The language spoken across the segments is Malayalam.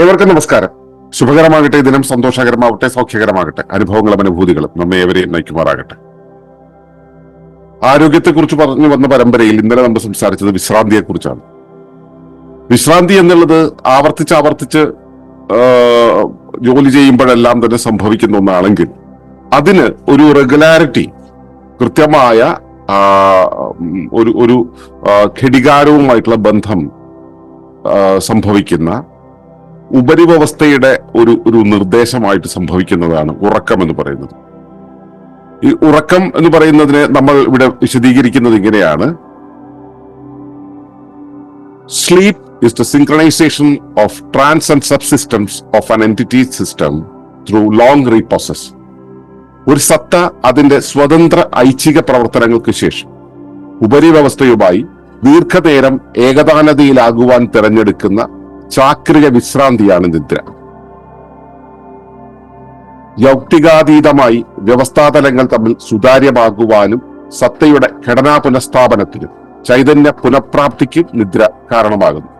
ഏവർക്കും നമസ്കാരം. ശുഭകരമാകട്ടെ ദിനം സന്തോഷകരമാവട്ടെ സൗഖ്യകരമാകട്ടെ. അനുഭവങ്ങളും അനുഭൂതികളും നമ്മെ ഏവരെയും നയിക്കുമാറാകട്ടെ. ആരോഗ്യത്തെക്കുറിച്ച് പറഞ്ഞു വന്ന പരമ്പരയിൽ ഇന്നലെ നമ്മൾ സംസാരിച്ചത് വിശ്രാന്തിയെക്കുറിച്ചാണ്. വിശ്രാന്തി എന്നുള്ളത് ആവർത്തിച്ച് ആവർത്തിച്ച് ജോലി ചെയ്യുമ്പോഴെല്ലാം തന്നെ സംഭവിക്കുന്ന ഒന്നാണെങ്കിൽ അതിന് ഒരു റെഗുലാരിറ്റി കൃത്യമായ ഒരു ഒരു ഘടികാരവുമായിട്ടുള്ള ബന്ധം സംഭവിക്കുന്ന ഉപരിവ്യവസ്ഥയുടെ ഒരു ഒരു നിർദ്ദേശമായിട്ട് സംഭവിക്കുന്നതാണ് ഉറക്കം എന്ന് പറയുന്നത്. ഈ ഉറക്കം എന്ന് പറയുന്നതിനെ നമ്മൾ ഇവിടെ വിശദീകരിക്കുന്നത് ഇങ്ങനെയാണ്. Sleep is the synchronization of trans and subsystems of an entity system through long reprocess ഒരു സത്ത അതിന്റെ സ്വതന്ത്ര ഐച്ഛിക പ്രവർത്തനങ്ങൾക്ക് ശേഷം ഉപരിവ്യവസ്ഥയുമായി ദീർഘനേരം ഏകതാനതയിലാകുവാൻ തിരഞ്ഞെടുക്കുന്ന ചാക്രിക വിശ്രാന്തിയാണ് നിദ്ര. യൗക്തികാതീതമായി വ്യവസ്ഥാതലങ്ങൾ തമ്മിൽ സുതാര്യമാകുവാനും സത്തയുടെ ഘടനാ പുനഃസ്ഥാപനത്തിനും ചൈതന്യ പുനഃപ്രാപ്തിക്കും നിദ്ര കാരണമാകുന്നു.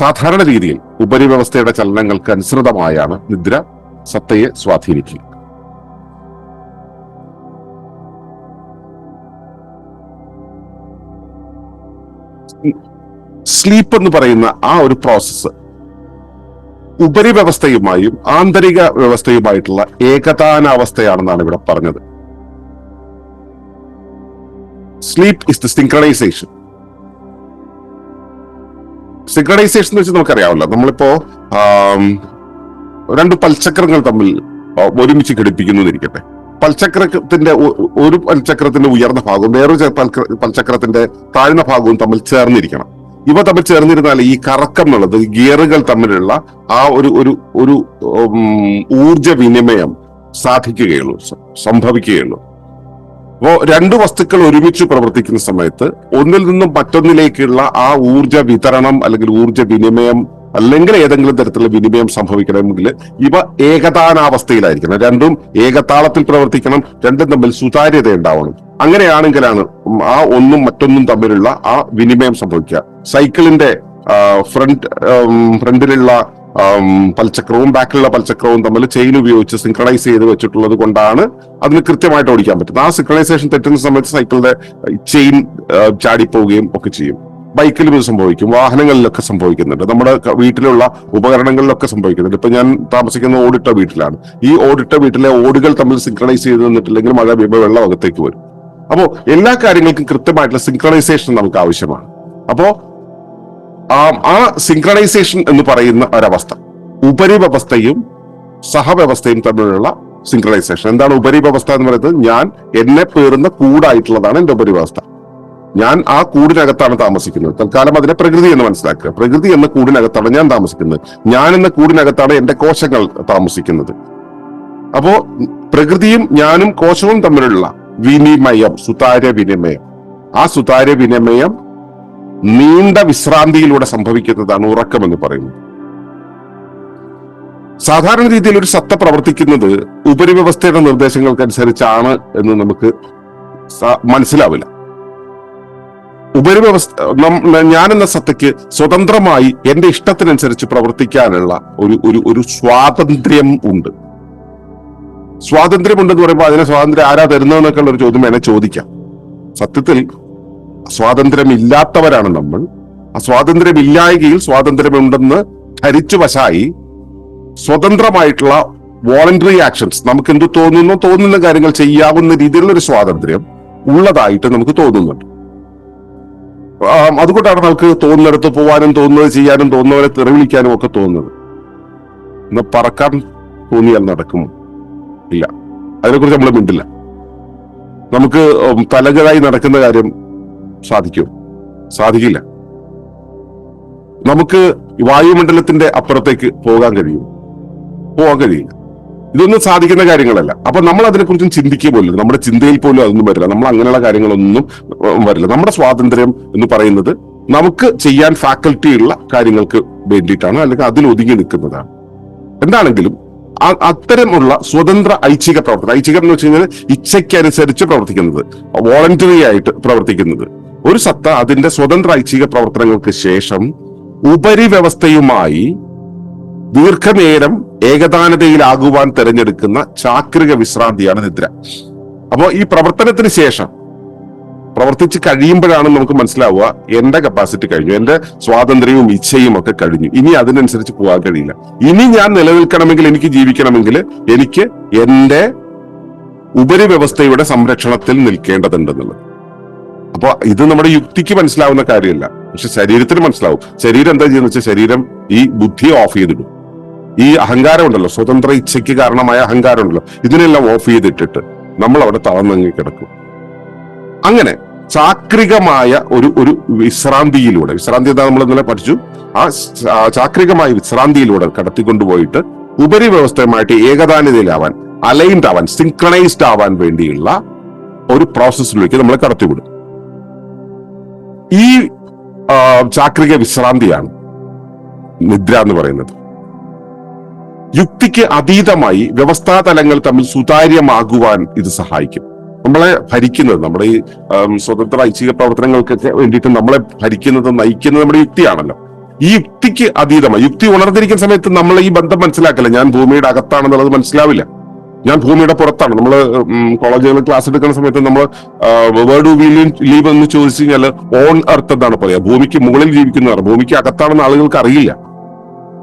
സാധാരണ രീതിയിൽ ഉപരിവ്യവസ്ഥയുടെ ചലനങ്ങൾക്ക് അനുസൃതമായാണ് നിദ്ര സത്തയെ സ്വാധീനിക്കുക സ്ലീപ്പ് എന്ന് പറയുന്ന ആ ഒരു പ്രോസസ്സ് ഉപരിവ്യവസ്ഥയുമായും ആന്തരിക വ്യവസ്ഥയുമായിട്ടുള്ള ഏകതാനാവസ്ഥയാണെന്നാണ് ഇവിടെ പറഞ്ഞത്. Sleep is the synchronization synchronization എന്ന് വെച്ചാൽ നമുക്കറിയാമല്ലോ. നമ്മളിപ്പോ രണ്ട് പൽചക്രങ്ങൾ തമ്മിൽ ഒരുമിച്ച് ഘടിപ്പിക്കുന്നു എന്നിരിക്കട്ടെ. പൽചക്രത്തിന്റെ ഒരു പൽചക്രത്തിന്റെ ഉയർന്ന ഭാഗവും വേറൊരു പൽചക്രത്തിന്റെ താഴ്ന്ന ഭാഗവും തമ്മിൽ ചേർന്നിരിക്കണം. ഇവ തമ്മിൽ ചേർന്നിരുന്നാൽ ഈ കറക്കം എന്നുള്ളത് ഗിയറുകൾ തമ്മിലുള്ള ആ ഒരു ഒരു ഒരു ഊർജ വിനിമയം സാധിക്കുകയുള്ളൂ സംഭവിക്കുകയുള്ളൂ. അപ്പോ രണ്ട് വസ്തുക്കൾ ഒരുമിച്ച് പ്രവർത്തിക്കുന്ന സമയത്ത് ഒന്നിൽ നിന്നും മറ്റൊന്നിലേക്കുള്ള ആ ഊർജ വിതരണം അല്ലെങ്കിൽ ഊർജ വിനിമയം അല്ലെങ്കിൽ ഏതെങ്കിലും തരത്തിലുള്ള വിനിമയം സംഭവിക്കണമെങ്കിൽ ഇവ ഏകതാനാവസ്ഥയിലായിരിക്കണം. രണ്ടും ഏകതാളത്തിൽ പ്രവർത്തിക്കണം രണ്ടും തമ്മിൽ സുതാര്യത ഉണ്ടാവണം. അങ്ങനെയാണെങ്കിലാണ് ആ ഒന്നും മറ്റൊന്നും തമ്മിലുള്ള ആ വിനിമയം സംഭവിക്കുക. സൈക്കിളിന്റെ ഫ്രണ്ട് ഫ്രണ്ടിലുള്ള പൽചക്രവും ബാക്കിലുള്ള പൽചക്രവും തമ്മിൽ ചെയിൻ ഉപയോഗിച്ച് സിങ്ക്രണൈസ് ചെയ്ത് വെച്ചിട്ടുള്ളത് കൊണ്ടാണ് അതിന് കൃത്യമായിട്ട് ഓടിക്കാൻ പറ്റുന്നത്. ആ സിങ്ക്രണൈസേഷൻ തെറ്റുന്ന സമയത്ത് സൈക്കിളിന്റെ ചെയിൻ ചാടിപ്പോവുകയും ഒക്കെ ചെയ്യും. ബൈക്കിലും ഇത് സംഭവിക്കും വാഹനങ്ങളിലൊക്കെ സംഭവിക്കുന്നുണ്ട്. നമ്മുടെ വീട്ടിലുള്ള ഉപകരണങ്ങളിലൊക്കെ സംഭവിക്കുന്നുണ്ട്. ഇപ്പൊ ഞാൻ താമസിക്കുന്ന ഓടിട്ട വീട്ടിലാണ്. ഈ ഓടിട്ട വീട്ടിലെ ഓടുകൾ തമ്മിൽ സിൻക്രണൈസ് ചെയ്ത് നിന്നിട്ടില്ലെങ്കിൽ മഴ പെയ്യുമ്പോൾ വെള്ളം അകത്തേക്ക് വരും. അപ്പോ എല്ലാ കാര്യങ്ങൾക്കും കൃത്യമായിട്ടുള്ള സിങ്ക്രണൈസേഷൻ നമുക്ക് ആവശ്യമാണ്. അപ്പോ ആ സിങ്ക്രണൈസേഷൻ എന്ന് പറയുന്ന ഒരവസ്ഥ ഉപരിവ്യവസ്ഥയും സഹവ്യവസ്ഥയും തമ്മിലുള്ള സിങ്ക്രണൈസേഷൻ എന്താണ് ഉപരിവ്യവസ്ഥ എന്ന് പറയുന്നത്? ഞാൻ എന്നെ പേറുന്ന കൂടായിട്ടുള്ളതാണ് എന്റെ ഉപരിവ്യവസ്ഥ. ഞാൻ ആ കൂടിനകത്താണ് താമസിക്കുന്നത്. തൽക്കാലം അതിനെ പ്രകൃതി എന്ന് മനസ്സിലാക്കുക. പ്രകൃതി എന്ന കൂടിനകത്താണ് ഞാൻ താമസിക്കുന്നത്. ഞാൻ എന്ന കൂടിനകത്താണ് എന്റെ കോശങ്ങൾ താമസിക്കുന്നത്. അപ്പോ പ്രകൃതിയും ഞാനും കോശവും തമ്മിലുള്ള വിനിമയം സുതാര്യ വിനിമയം ആ സുതാര്യ വിനിമയം നീണ്ട വിശ്രാന്തിയിലൂടെ സംഭവിക്കുന്നതാണ് ഉറക്കം എന്ന് പറയുന്നത്. സാധാരണ രീതിയിൽ ഒരു സത്ത പ്രവർത്തിക്കുന്നത് ഉപരിവ്യവസ്ഥയുടെ നിർദ്ദേശങ്ങൾക്കനുസരിച്ചാണ് എന്ന് നമുക്ക് മനസ്സിലാവില്ല. ഉപരിവ്യവസ്ഥ ഞാനെന്ന സത്തയ്ക്ക് സ്വതന്ത്രമായി എന്റെ ഇഷ്ടത്തിനനുസരിച്ച് പ്രവർത്തിക്കാനുള്ള ഒരു ഒരു ഒരു സ്വാതന്ത്ര്യം ഉണ്ട്. സ്വാതന്ത്ര്യം ഉണ്ടെന്ന് പറയുമ്പോൾ അതിനെ സ്വാതന്ത്ര്യം ആരാ തരുന്നതെന്നൊക്കെയുള്ള ഒരു ചോദ്യം വേണേ ചോദിക്കാം. സത്യത്തിൽ സ്വാതന്ത്ര്യമില്ലാത്തവരാണ് നമ്മൾ. ആ സ്വാതന്ത്ര്യമില്ലായകയിൽ സ്വാതന്ത്ര്യമുണ്ടെന്ന് ധരിച്ചു വശായി സ്വതന്ത്രമായിട്ടുള്ള വോളണ്ടറി ആക്ഷൻസ് നമുക്ക് എന്ത് തോന്നുന്നു? തോന്നുന്ന കാര്യങ്ങൾ ചെയ്യാവുന്ന രീതിയിലുള്ള ഒരു സ്വാതന്ത്ര്യം ഉള്ളതായിട്ട് നമുക്ക് തോന്നുന്നുണ്ട്. അതുകൊണ്ടാണ് നമുക്ക് തോന്നുന്നിടത്ത് പോവാനും തോന്നുന്നത് ചെയ്യാനും തോന്നുന്നവരെ തെറിവിളിക്കാനും ഒക്കെ തോന്നുന്നത്. ഇന്ന് പറക്കാൻ തോന്നിയാൽ നടക്കും. ഇല്ല. അതിനെക്കുറിച്ച് നമ്മൾ മിണ്ടില്ല. നമുക്ക് തലകളായി നടക്കുന്ന കാര്യം സാധിക്കും. സാധിക്കില്ല. നമുക്ക് വായുമണ്ഡലത്തിന്റെ അപ്പുറത്തേക്ക് പോകാൻ കഴിയും. പോകാൻ കഴിയില്ല. ഇതൊന്നും സാധിക്കുന്ന കാര്യങ്ങളല്ല. അപ്പൊ നമ്മൾ അതിനെക്കുറിച്ചും ചിന്തിക്കുക പോലും നമ്മുടെ ചിന്തയിൽ പോലും അതൊന്നും വരില്ല. നമ്മൾ അങ്ങനെയുള്ള കാര്യങ്ങളൊന്നും വരില്ല. നമ്മുടെ സ്വാതന്ത്ര്യം എന്ന് പറയുന്നത് നമുക്ക് ചെയ്യാൻ ഫാക്കൽറ്റി ഉള്ള കാര്യങ്ങൾക്ക് വേണ്ടിയിട്ടാണ് അല്ലെങ്കിൽ അതിൽ ഒതുങ്ങി നിൽക്കുന്നതാണ്. എന്താണെങ്കിലും അത്തരമുള്ള സ്വതന്ത്ര ഐച്ഛിക പ്രവർത്തനം ഐച്ഛികം എന്ന് വെച്ച് കഴിഞ്ഞാൽ ഇച്ഛയ്ക്കനുസരിച്ച് പ്രവർത്തിക്കുന്നത് വോളണ്ടറി ആയിട്ട് പ്രവർത്തിക്കുന്നത്. ഒരു സത്ത അതിന്റെ സ്വതന്ത്ര ഐച്ഛിക പ്രവർത്തനങ്ങൾക്ക് ശേഷം ഉപരിവ്യവസ്ഥയുമായി ദീർഘനേരം ഏകതാനതയിലാകുവാൻ തിരഞ്ഞെടുക്കുന്ന ചാക്രിക വിശ്രാന്തിയാണ് നിദ്ര. അപ്പോൾ ഈ പ്രവർത്തനത്തിന് ശേഷം പ്രവർത്തിച്ച് കഴിയുമ്പോഴാണ് നമുക്ക് മനസ്സിലാവുക എന്റെ കപ്പാസിറ്റി കഴിഞ്ഞു എന്റെ സ്വാതന്ത്ര്യവും ഇച്ഛയും ഒക്കെ കഴിഞ്ഞു. ഇനി അതിനനുസരിച്ച് പോകാൻ കഴിയില്ല. ഇനി ഞാൻ നിലനിൽക്കണമെങ്കിൽ എനിക്ക് ജീവിക്കണമെങ്കിൽ എനിക്ക് എന്റെ ഉപരിവ്യവസ്ഥയുടെ സംരക്ഷണത്തിൽ നിൽക്കേണ്ടതുണ്ടെന്നുള്ളത്. അപ്പൊ ഇത് നമ്മുടെ യുക്തിക്ക് മനസ്സിലാവുന്ന കാര്യമല്ല. പക്ഷെ ശരീരത്തിന് മനസ്സിലാവും. ശരീരം എന്താ ചെയ്യുന്ന വെച്ചാൽ ശരീരം ഈ ബുദ്ധിയെ ഓഫ് ചെയ്തിടും. ഈ അഹങ്കാരം ഉണ്ടല്ലോ സ്വതന്ത്ര ഇച്ഛയ്ക്ക് കാരണമായ അഹങ്കാരം ഉണ്ടല്ലോ ഇതിനെല്ലാം ഓഫ് ചെയ്തിട്ടിട്ട് നമ്മൾ അവിടെ തളർന്നങ്ങി കിടക്കും. അങ്ങനെ ചാക്രികമായ ഒരു ഒരു വിശ്രാന്തിയിലൂടെ വിശ്രാന്തി എന്താ നമ്മൾ ഇന്നലെ പഠിച്ചു? ആ ചാക്രികമായ വിശ്രാന്തിയിലൂടെ കടത്തിക്കൊണ്ടുപോയിട്ട് ഉപരിവ്യവസ്ഥയുമായിട്ട് ഏകതാനിതയിലാവാൻ അലൈൻഡ് ആവാൻ സിങ്ക്രണൈസ്ഡ് ആവാൻ വേണ്ടിയുള്ള ഒരു പ്രോസസ്സിലേക്ക് നമ്മൾ കടത്തിവിടും. ഈ ചാക്രിക വിശ്രാന്തിയാണ് നിദ്ര എന്ന് പറയുന്നത്. യുക്തിക്ക് അതീതമായി വ്യവസ്ഥാതലങ്ങൾ തമ്മിൽ സുതാര്യമാകുവാൻ ഇത് സഹായിക്കും. നമ്മളെ ഭരിക്കുന്നത് നമ്മുടെ ഈ സ്വതന്ത്ര ഐച്ഛിക പ്രവർത്തനങ്ങൾക്കൊക്കെ വേണ്ടിയിട്ട് നമ്മളെ ഭരിക്കുന്നത് നയിക്കുന്നത് നമ്മുടെ യുക്തിയാണല്ലോ. ഈ യുക്തിക്ക് അതീതമായി യുക്തി ഉണർന്നിരിക്കുന്ന സമയത്ത് നമ്മൾ ഈ ബന്ധം മനസ്സിലാക്കില്ല? ഞാൻ ഭൂമിയുടെ അകത്താണെന്നുള്ളത് മനസ്സിലാവില്ല. ഞാൻ ഭൂമിയുടെ പുറത്താണ്. നമ്മൾ കോളേജുകളിൽ ക്ലാസ് എടുക്കുന്ന സമയത്ത് നമ്മൾ വേർഡ് വി ലീവ് എന്ന് ചോദിച്ചു കഴിഞ്ഞാൽ ഓൺ എർത്ത് എന്നാണ് പറയാ ഭൂമിക്ക് മുകളിൽ ജീവിക്കുന്നതാണ്. ഭൂമിക്ക് അകത്താണെന്ന് ആളുകൾക്ക് അറിയില്ല.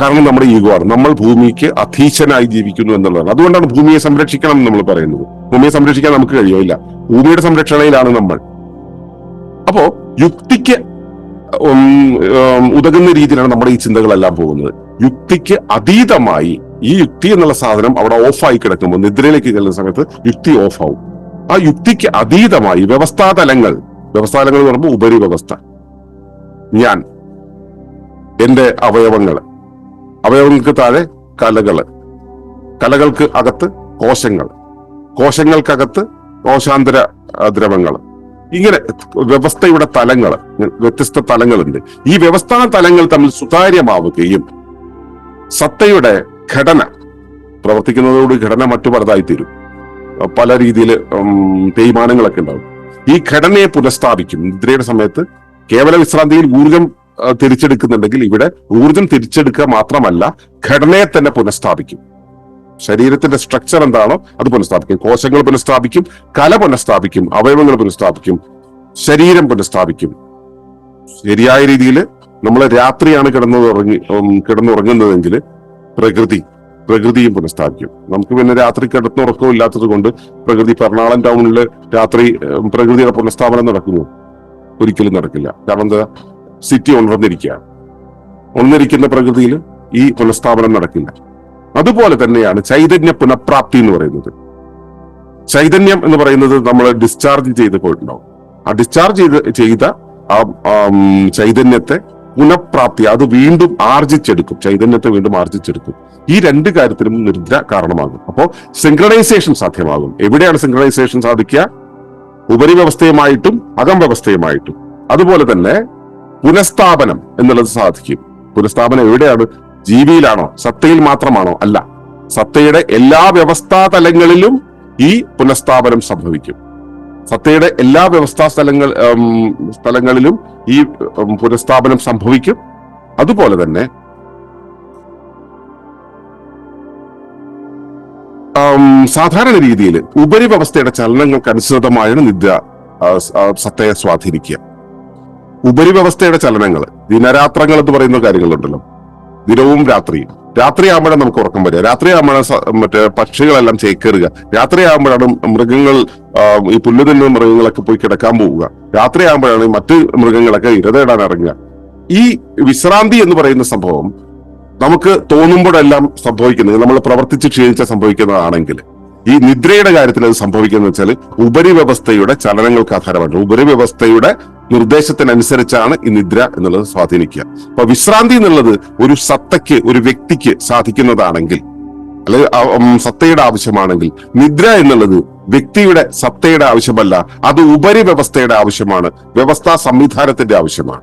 കാരണം നമ്മുടെ ഈഗോ ആണ്. നമ്മൾ ഭൂമിക്ക് അധീശനായി ജീവിക്കുന്നു എന്നുള്ളതാണ്. അതുകൊണ്ടാണ് ഭൂമിയെ സംരക്ഷിക്കണം എന്ന് നമ്മൾ പറയുന്നത്. ഭൂമിയെ സംരക്ഷിക്കാൻ നമുക്ക് കഴിയില്ല ഭൂമിയുടെ സംരക്ഷണയിലാണ് നമ്മൾ. അപ്പോ യുക്തിക്ക് ഉതകുന്ന രീതിയിലാണ് നമ്മുടെ ഈ ചിന്തകളെല്ലാം പോകുന്നത്. യുക്തിക്ക് അതീതമായി ഈ യുക്തി എന്നുള്ള സാധനം അവിടെ ഓഫായി കിടക്കുമ്പോൾ നിദ്രയിലേക്ക് ചെല്ലുന്ന സമയത്ത് യുക്തി ഓഫ് ആവും ആ യുക്തിക്ക് അതീതമായി വ്യവസ്ഥാതലങ്ങൾ വ്യവസ്ഥാതലങ്ങൾ എന്ന് പറയുമ്പോൾ ഉപരിവ്യവസ്ഥ. ഞാൻ എന്റെ അവയവങ്ങൾ അവയവങ്ങൾക്ക് താഴെ കലകൾ. കലകൾക്ക് അകത്ത് കോശങ്ങൾ. കോശങ്ങൾക്കകത്ത് കോശാന്തര ദ്രവങ്ങൾ. ഇങ്ങനെ വ്യവസ്ഥയുടെ തലങ്ങൾ വ്യത്യസ്ത തലങ്ങളുണ്ട്. ഈ വ്യവസ്ഥാ തലങ്ങൾ തമ്മിൽ സുതാര്യമാവുകയും സത്തയുടെ ഘടന പ്രവർത്തിക്കുന്നതോട് ഘടന മറ്റു പലതായി തീരും. പല രീതിയിൽ തേയ്മാനങ്ങളൊക്കെ ഉണ്ടാവും. ഈ ഘടനയെ പുനഃസ്ഥാപിക്കും. നിദ്രയുടെ സമയത്ത് കേവല വിശ്രാന്തിയിൽ ഊർജം തിരിച്ചെടുക്കുന്നുണ്ടെങ്കിൽ ഇവിടെ ഊർജം തിരിച്ചെടുക്കുക മാത്രമല്ല ഘടനയെ തന്നെ പുനഃസ്ഥാപിക്കും. ശരീരത്തിന്റെ സ്ട്രക്ചർ എന്താണോ അത് പുനഃസ്ഥാപിക്കും. കോശങ്ങൾ പുനഃസ്ഥാപിക്കും കല പുനഃസ്ഥാപിക്കും അവയവങ്ങൾ പുനഃസ്ഥാപിക്കും ശരീരം പുനഃസ്ഥാപിക്കും. ശരിയായ രീതിയിൽ നമ്മൾ രാത്രിയാണ് കിടന്നുറങ്ങി കിടന്നുറങ്ങുന്നതെങ്കിൽ പ്രകൃതി പ്രകൃതിയും പുനഃസ്ഥാപിക്കും. നമുക്ക് പിന്നെ രാത്രി കിടന്നുറക്കവും ഇല്ലാത്തത് കൊണ്ട് പ്രകൃതി എറണാകുളം ടൗണിൽ രാത്രി പ്രകൃതിയുടെ പുനഃസ്ഥാപനം നടക്കുന്നു. ഒരിക്കലും നടക്കില്ല. കാരണം എന്താ? സിറ്റി ഉണർന്നിരിക്കുകയാണ്. ഉണർന്നിരിക്കുന്ന പ്രകൃതിയിൽ ഈ പുനഃസ്ഥാപനം നടക്കില്ല. അതുപോലെ തന്നെയാണ് ചൈതന്യ പുനഃപ്രാപ്തി എന്ന് പറയുന്നത്. ചൈതന്യം എന്ന് പറയുന്നത് നമ്മൾ ഡിസ്ചാർജ് ചെയ്ത് പോയിട്ടുണ്ടാവും. ആ ഡിസ്ചാർജ് ചെയ്ത് ചെയ്ത ആ ചൈതന്യത്തെ പുനഃപ്രാപ്തി അത് വീണ്ടും ആർജിച്ചെടുക്കും. ചൈതന്യത്തെ വീണ്ടും ആർജിച്ചെടുക്കും. ഈ രണ്ട് കാര്യത്തിനും നിദ്ര കാരണമാകും. അപ്പോൾ സിംഗ്രണൈസേഷൻ സാധ്യമാകും. എവിടെയാണ് സിംഗ്രണൈസേഷൻ സാധിക്കുക? ഉപരിവ്യവസ്ഥയുമായിട്ടും അകം വ്യവസ്ഥയുമായിട്ടും അതുപോലെ തന്നെ പുനഃസ്ഥാപനം എന്നുള്ളത് സാധിക്കും. പുനഃസ്ഥാപനം എവിടെയാണ്? ജീവിയിലാണോ? സത്തയിൽ മാത്രമാണോ? അല്ല. സത്തയുടെ എല്ലാ വ്യവസ്ഥാ തലങ്ങളിലും ഈ പുനഃസ്ഥാപനം സംഭവിക്കും. സത്തയുടെ എല്ലാ വ്യവസ്ഥാ സ്ഥലങ്ങൾ സ്ഥലങ്ങളിലും ഈ പുനഃസ്ഥാപനം സംഭവിക്കും. അതുപോലെ തന്നെ സാധാരണ രീതിയിൽ ഉപരിവ്യവസ്ഥയുടെ ചലനങ്ങൾക്ക് അനുസൃതമായാണ് നിദ്ര സത്തയെ സ്വാധീനിക്കുക. ഉപരിവ്യവസ്ഥയുടെ ചലനങ്ങൾ ദിനരാത്രങ്ങൾ എന്ന് പറയുന്ന കാര്യങ്ങളുണ്ടല്ലോ. ദിനവും രാത്രിയും. രാത്രിയാകുമ്പോഴാണ് നമുക്ക് ഉറക്കം വരിക. രാത്രിയാകുമ്പോഴാണ് മറ്റേ പക്ഷികളെല്ലാം ചേക്കേറുക. രാത്രിയാകുമ്പോഴാണ് മൃഗങ്ങൾ ഈ പുല്ല് തിന്നുന്ന മൃഗങ്ങളൊക്കെ പോയി കിടക്കാൻ പോവുക. രാത്രിയാകുമ്പോഴാണ് മറ്റ് മൃഗങ്ങളൊക്കെ ഇരതേടാൻ ഇറങ്ങുക. ഈ വിശ്രാന്തി എന്ന് പറയുന്ന സംഭവം നമുക്ക് തോന്നുമ്പോഴെല്ലാം സംഭവിക്കുന്നത് നമ്മൾ പ്രവർത്തിച്ച് ക്ഷീണിച്ച സംഭവിക്കുന്നതാണെങ്കിൽ. ഈ നിദ്രയുടെ കാര്യത്തിൽ അത് സംഭവിക്കുന്നത് വെച്ചാൽ ഉപരിവ്യവസ്ഥയുടെ ചലനങ്ങൾക്ക് ആധാരമാണ് ഉപരിവ്യവസ്ഥയുടെ നിർദ്ദേശത്തിനനുസരിച്ചാണ് ഈ നിദ്ര എന്നുള്ളത് സ്വാധീനിക്കുക. അപ്പൊ വിശ്രാന്തി എന്നുള്ളത് ഒരു സത്തയ്ക്ക് ഒരു വ്യക്തിക്ക് സാധിക്കുന്നതാണെങ്കിൽ അല്ലെങ്കിൽ സത്തയുടെ ആവശ്യമാണെങ്കിൽ നിദ്ര എന്നുള്ളത് വ്യക്തിയുടെ സത്തയുടെ ആവശ്യമല്ല അത് ഉപരി വ്യവസ്ഥയുടെ ആവശ്യമാണ് വ്യവസ്ഥാ സംവിധാനത്തിന്റെ ആവശ്യമാണ്.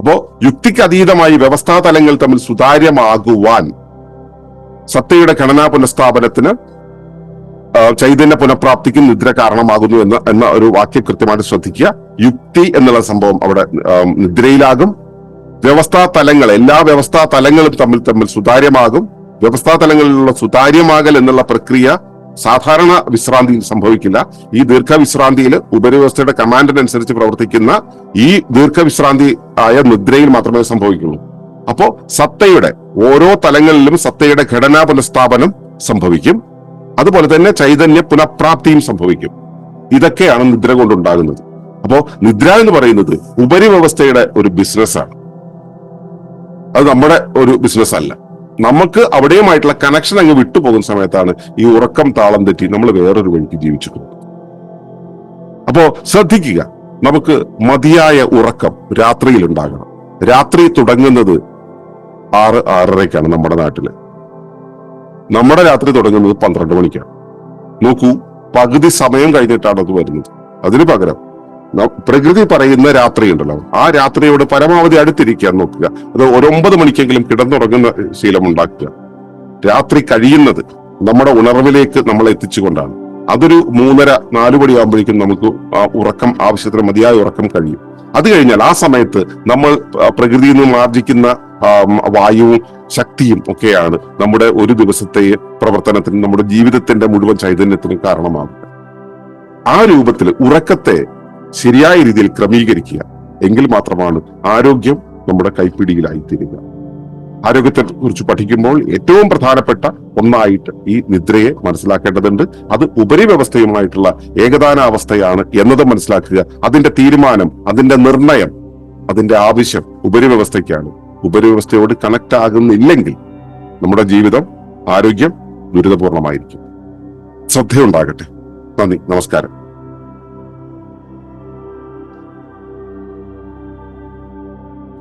അപ്പോ യുക്തിക്ക് അതീതമായി വ്യവസ്ഥാ തലങ്ങൾ തമ്മിൽ സുതാര്യമാകുവാൻ സത്തയുടെ ഘടനാ പുനഃസ്ഥാപനത്തിന് ചൈതന്യ പുനഃപ്രാപ്തിക്കും നിദ്ര കാരണമാകുന്നു എന്ന എന്ന ഒരു വാക്യം കൃത്യമായിട്ട് ശ്രദ്ധിക്കുക. യുക്തി എന്നുള്ള സംഭവം അവിടെ നിദ്രയിലാകും. വ്യവസ്ഥാ തലങ്ങൾ എല്ലാ വ്യവസ്ഥാ തലങ്ങളും തമ്മിൽ തമ്മിൽ സുതാര്യമാകും. വ്യവസ്ഥാ തലങ്ങളിലുള്ള സുതാര്യമാകൽ എന്നുള്ള പ്രക്രിയ സാധാരണ വിശ്രാന്തിയിൽ സംഭവിക്കില്ല. ഈ ദീർഘവിശ്രാന്തിയിൽ ഉപരിവ്യവസ്ഥയുടെ കമാൻഡിനനുസരിച്ച് പ്രവർത്തിക്കുന്ന ഈ ദീർഘവിശ്രാന്തി ആയ നിദ്രയിൽ മാത്രമേ സംഭവിക്കുള്ളൂ. അപ്പോ സത്തയുടെ ഓരോ തലങ്ങളിലും സത്തയുടെ ഘടനാ പുനഃസ്ഥാപനം സംഭവിക്കും. അതുപോലെ തന്നെ ചൈതന്യ പുനഃപ്രാപ്തിയും സംഭവിക്കും. ഇതൊക്കെയാണ് നിദ്ര കൊണ്ടുണ്ടാകുന്നത്. അപ്പോ നിദ്ര എന്ന് പറയുന്നത് ഉപരിവ്യവസ്ഥയുടെ ഒരു ബിസിനസ്സാണ് അത് നമ്മുടെ ഒരു ബിസിനസ് അല്ല. നമുക്ക് അവിടെയുമായിട്ടുള്ള കണക്ഷൻ അങ്ങ് വിട്ടുപോകുന്ന സമയത്താണ് ഈ ഉറക്കം താളം തെറ്റി നമ്മൾ വേറൊരു വഴിക്ക് ജീവിച്ചു പോകുന്നത് അപ്പോ ശ്രദ്ധിക്കുക നമുക്ക് മതിയായ ഉറക്കം രാത്രിയിൽ ഉണ്ടാകണം രാത്രി തുടങ്ങുന്നത് ആറ് ആറരയ്ക്കാണ് നമ്മുടെ നാട്ടിൽ. നമ്മുടെ രാത്രി തുടങ്ങുന്നത് പന്ത്രണ്ട് മണിക്കാണ്. നോക്കൂ പകുതി സമയം കഴിഞ്ഞിട്ടാണ് അത് വരുന്നത്. അതിന് പകരം പ്രകൃതി പറയുന്ന രാത്രി ഉണ്ടല്ലോ. ആ രാത്രിയോട് പരമാവധി അടുത്തിരിക്കാൻ നോക്കുക. അത് ഒരു ഒമ്പത് മണിക്കെങ്കിലും കിടന്നുറങ്ങുന്ന ശീലം ഉണ്ടാക്കുക രാത്രി കഴിയുന്നത് നമ്മുടെ ഉണർവിലേക്ക് നമ്മൾ എത്തിച്ചുകൊണ്ടാണ്. അതൊരു മൂന്നര നാലു മണിയാകുമ്പോഴേക്കും നമുക്ക് ആ ഉറക്കം ആവശ്യത്തിന് മതിയായ ഉറക്കം കഴിയും. അത് കഴിഞ്ഞാൽ ആ സമയത്ത് നമ്മൾ പ്രകൃതിയിൽ നിന്നും ആർജിക്കുന്ന വായുവും ശക്തിയും ഒക്കെയാണ് നമ്മുടെ ഒരു ദിവസത്തെ പ്രവർത്തനത്തിനും നമ്മുടെ ജീവിതത്തിന്റെ മുഴുവൻ ചൈതന്യത്തിനും കാരണമാകുക ആ രൂപത്തിൽ ഉറക്കത്തെ ശരിയായ രീതിയിൽ ക്രമീകരിക്കുക. എങ്കിൽ മാത്രമാണ് ആരോഗ്യം നമ്മുടെ കൈപ്പിടിയിലായി തീരുക ആരോഗ്യത്തെ കുറിച്ച് പഠിക്കുമ്പോൾ ഏറ്റവും പ്രധാനപ്പെട്ട ഒന്നായിട്ട് ഈ നിദ്രയെ മനസ്സിലാക്കേണ്ടതുണ്ട്. അത് ഉപരിവ്യവസ്ഥയുമായിട്ടുള്ള ഏകദാനാവസ്ഥയാണ് എന്നത് മനസ്സിലാക്കുക. അതിന്റെ തീരുമാനം അതിന്റെ നിർണയം അതിന്റെ ആവശ്യം ഉപരിവ്യവസ്ഥയ്ക്കാണ്. ഉപരിവ്യവസ്ഥയോട് കണക്ട് ആകുന്നില്ലെങ്കിൽ നമ്മുടെ ജീവിതം ആരോഗ്യം ദുരിതപൂർണമായിരിക്കും. ശ്രദ്ധയുണ്ടാകട്ടെ. നന്ദി. നമസ്കാരം.